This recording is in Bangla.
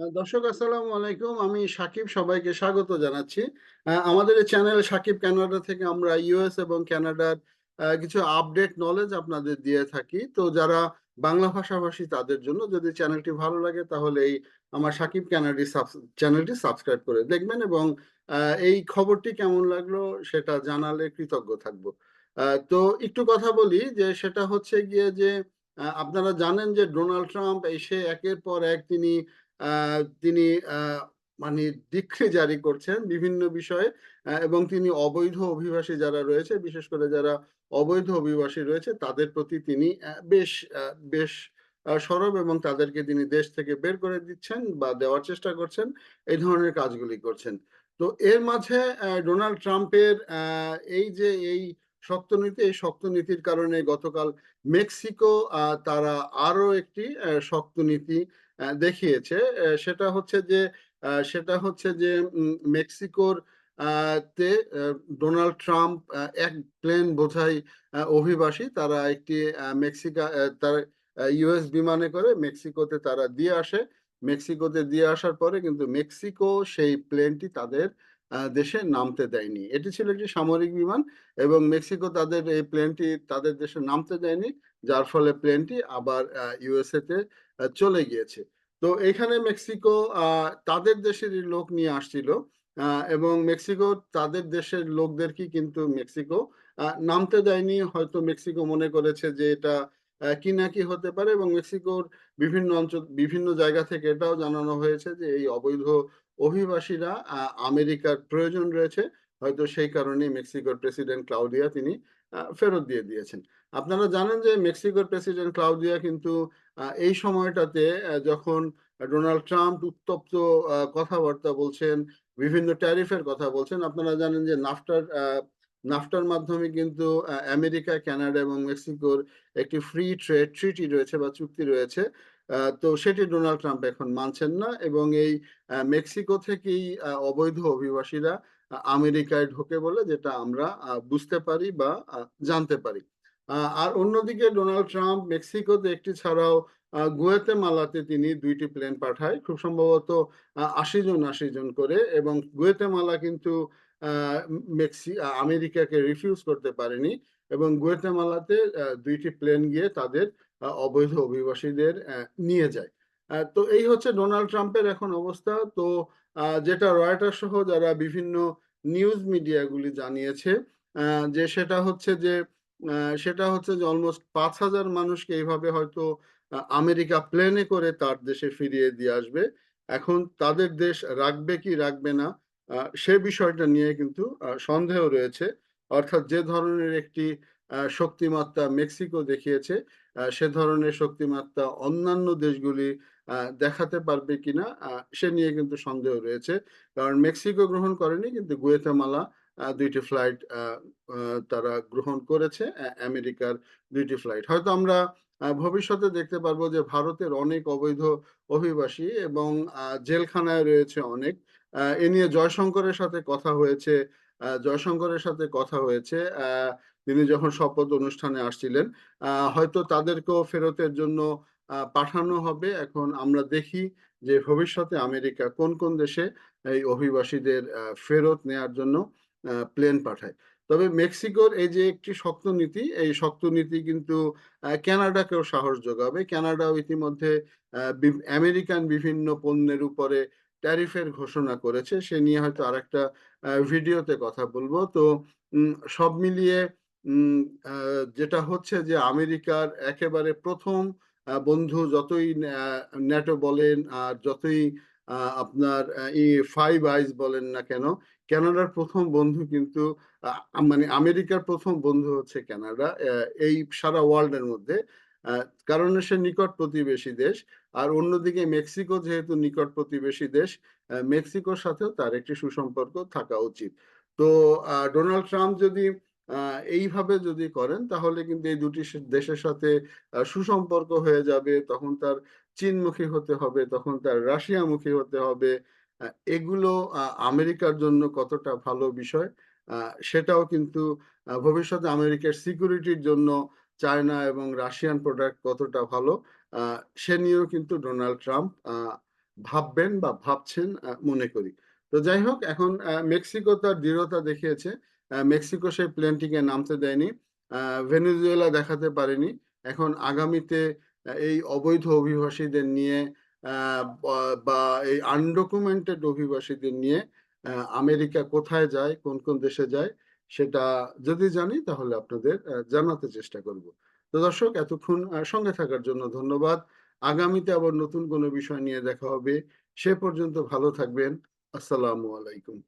দর্শক আসসালামু আলাইকুম। আমি সাকিব সবাইকে স্বাগত জানাচ্ছি। আমাদের চ্যানেল সাকিব কানাডা থেকে আমরা ইউএস এবং কানাডার আহ, কিছু আপডেট নলেজ আপনাদের দিয়ে থাকি। তো যারা বাংলা ভাষাভাষী তাদের জন্য যদি চ্যানেলটি ভালো লাগে তাহলে এই আমার সাকিব কানাডি চ্যানেলটি সাবস্ক্রাইব করে দেখবেন এবং এই খবরটি কেমন লাগল সেটা জানালে কৃতজ্ঞ থাকব। তো একটু কথা বলি যে সেটা হচ্ছে গিয়ে যে আপনারা জানেন যে ডোনাল্ড ট্রাম্প এসে একের পর এক তিনি তিনি মানে ডিক্রি জারি করছেন বিভিন্ন বিষয়ে এবং তিনি অবৈধ অভিবাসী যারা রয়েছে, বিশেষ করে যারা অবৈধ অভিবাসী রয়েছে, তাদের প্রতি তিনি বেশ বেশ সরব এবং তাদেরকে তিনি দেশ থেকে বের করে দিচ্ছেন বা দেওয়ার চেষ্টা করছেন, এই ধরনের কাজগুলি করছেন। তো এর মাঝে ডোনাল্ড ট্রাম্পের এই যে এই শক্ত নীতি এই শক্ত নীতির কারণে গতকাল মেক্সিকো তারা আরও একটি শক্ত নীতি দেখিয়েছে। সেটা হচ্ছে যে সেটা হচ্ছে যে মেক্সিকোর তে ডোনাল্ড ট্রাম্প এক প্লেন বোঝাই অভিবাসী। তারা একটি মেক্সিকা তার ইউএস বিমানে করে মেক্সিকোতে তারা দিয়ে আসে। মেক্সিকোতে দিয়ে আসার পরে কিন্তু মেক্সিকো সেই প্লেনটি তাদের দেশে নামতে দেয়নি। এটি ছিল একটি সামরিক বিমান এবং মেক্সিকো তাদের এই প্লেনটি তাদের দেশে নামতে দেয়নি, যার ফলে প্লেনটি আবার ইউএসএ তে চলে গিয়েছে। তো এখানে মেক্সিকো তাদের দেশেরই লোক নিয়ে আসছিল এবং মেক্সিকো তাদের দেশের লোকদেরকে কিন্তু মেক্সিকো নামতে দেয়নি। হয়তো মেক্সিকো মনে করেছে যে এটা কি না কি হতে পারে এবং মেক্সিকোর বিভিন্ন অঞ্চল বিভিন্ন জায়গা থেকে এটাও জানানো হয়েছে যে এই অবৈধ অভিবাসীরা আমেরিকার প্রয়োজন রয়েছে। হয়তো সেই কারণে মেক্সিকোর প্রেসিডেন্ট ক্লাউডিয়া তিনি ফেরত দিয়ে দিয়েছেন। আপনারা জানেন যে মেক্সিকোর প্রেসিডেন্ট ক্লাউডিয়া কিন্তু এই সময়টাতে যখন ডোনাল্ড ট্রাম্প উত্তপ্ত কথাবার্তা বলছেন, বিভিন্ন ট্যারিফের কথা বলছেন, আপনারা জানেন যে নাফটার নাফটার মাধ্যমে কিন্তু আমেরিকা, কানাডা এবং মেক্সিকোর একটি ফ্রি ট্রেড ট্রিটি রয়েছে বা চুক্তি রয়েছে তো সেটি ডোনাল্ড ট্রাম্প এখন মানছেন না এবং এই মেক্সিকো থেকেই অবৈধ অভিবাসীরা আমেরিকায় ঢোকে বলে যেটা আমরা বুঝতে পারি বা জানতে পারি। আর অন্যদিকে ডোনাল্ড ট্রাম্প মেক্সিকোতে একটি ছাড়াও গুয়েতেমালাতে তিনি দুইটি প্লেন পাঠায়, খুব সম্ভবত আশি জন আশি জন করে এবং গুয়েতেমালা কিন্তু মেক্সি আমেরিকাকে রিফিউজ করতে পারেনি এবং গুয়েতেমালাতে দুইটি প্লেন গিয়ে তাদের অবৈধ অভিবাসীদের নিয়ে যায়। তো এই হচ্ছে ডোনাল্ড ট্রাম্পের এখন অবস্থা। তো যেটা রয়টার সহ যারা বিভিন্ন নিউজ মিডিয়াগুলি জানিয়েছে যে সেটা হচ্ছে যে সেটা হচ্ছে যে অলমোস্ট পাঁচ হাজার মানুষকে এইভাবে হয়তো আমেরিকা প্লেনে করে তার দেশে ফিরিয়ে দিয়ে আসবে। এখন তাদের দেশ রাখবে কি রাখবে না সে বিষয়টা নিয়ে কিন্তু সন্দেহ রয়েছে। অর্থাৎ যে ধরনের একটি শক্তিমাত্রা মেক্সিকো দেখিয়েছে সে ধরনের শক্তিমাত্রা অন্যান্য দেশগুলি দেখাতে পারবে কিনা সে নিয়ে কিন্তু সন্দেহ রয়েছে। কারণ মেক্সিকো গ্রহণ করেনি, কিন্তু গুয়েতেমালা দুইটি ফ্লাইট তারা গ্রহণ করেছে আমেরিকার দুইটি ফ্লাইট হয়তো আমরা ভবিষ্যতে দেখতে পারব যে ভারতের অনেক অবৈধ অভিবাসী এবং জেলখানায় রয়েছে অনেক। এ নিয়ে জয়শঙ্করের সাথে কথা হয়েছে জয়শঙ্করের সাথে কথা হয়েছে তিনি যখন শপথ অনুষ্ঠানে আসছিলেন হয়তো তাদেরকেও ফেরতের জন্য পাঠানো হবে। এখন আমরা দেখি যে ভবিষ্যতে আমেরিকা কোন কোন দেশে এই অভিবাসীদের ফেরত নেয়ার জন্য প্লেন পাঠায়। তবে মেক্সিকোর এই যে একটি শক্ত নীতি এই শক্ত নীতি কিন্তু আহ, কানাডাকেও সাহস যোগাবে। কানাডাও ইতিমধ্যে আমেরিকান বিভিন্ন পণ্যের উপরে ট্যারিফের ঘোষণা করেছে। সে নিয়ে হয়তো আরেকটা আহ, ভিডিওতে কথা বলব। তো সব মিলিয়ে যেটা হচ্ছে যে আমেরিকার একেবারে প্রথম বন্ধু যতই ন্যাটো বলেন আর যতই আপনার ফাইভ আইজ বলেন না কেন কানাডার প্রথম বন্ধু কিন্তু মানে আমেরিকার প্রথম বন্ধু হচ্ছে আহ, এই সারা ওয়ার্ল্ডের মধ্যে কারণ সে নিকট প্রতিবেশী দেশ আর অন্যদিকে মেক্সিকো যেহেতু নিকট প্রতিবেশী দেশ মেক্সিকোর সাথেও তার একটি সুসম্পর্ক থাকা উচিত। তো ডোনাল্ড ট্রাম্প যদি এইভাবে যদি করেন তাহলে কিন্তু এই দুটি দেশের সাথে সুসম্পর্ক হয়ে যাবে তখন তার চীনমুখী হতে হবে, তখন তার রাশিয়ামুখী হতে হবে। এগুলো আমেরিকার জন্য কতটা ভালো বিষয়? সেটাও কিন্তু ভবিষ্যতে আমেরিকার সিকিউরিটির জন্য চায়না এবং রাশিয়ান প্রোডাক্ট কতটা ভালো সে নিয়েও কিন্তু ডোনাল্ড ট্রাম্প ভাববেন বা ভাবছেন মনে করি। তো যাই হোক, এখন মেক্সিকো তার দৃঢ়তা দেখিয়েছে। মেক্সিকো সেই প্লেনটিকে নামতে দেয়নি ভেনেজুয়েলা দেখাতে পারেনি। এখন আগামীতে এই অবৈধ অভিবাসীদের নিয়ে বা- এই আনডকুমেন্টেড অভিবাসীদের নিয়ে আমেরিকা কোথায় যায়, কোন কোন দেশে যায়, সেটা যদি জানি তাহলে আপনাদের জানাতে চেষ্টা করব। তো দর্শক, এতক্ষণ সঙ্গে থাকার জন্য ধন্যবাদ। আগামীতে আবার নতুন কোনো বিষয় নিয়ে দেখা হবে। সে পর্যন্ত ভালো থাকবেন। আসসালামু আলাইকুম।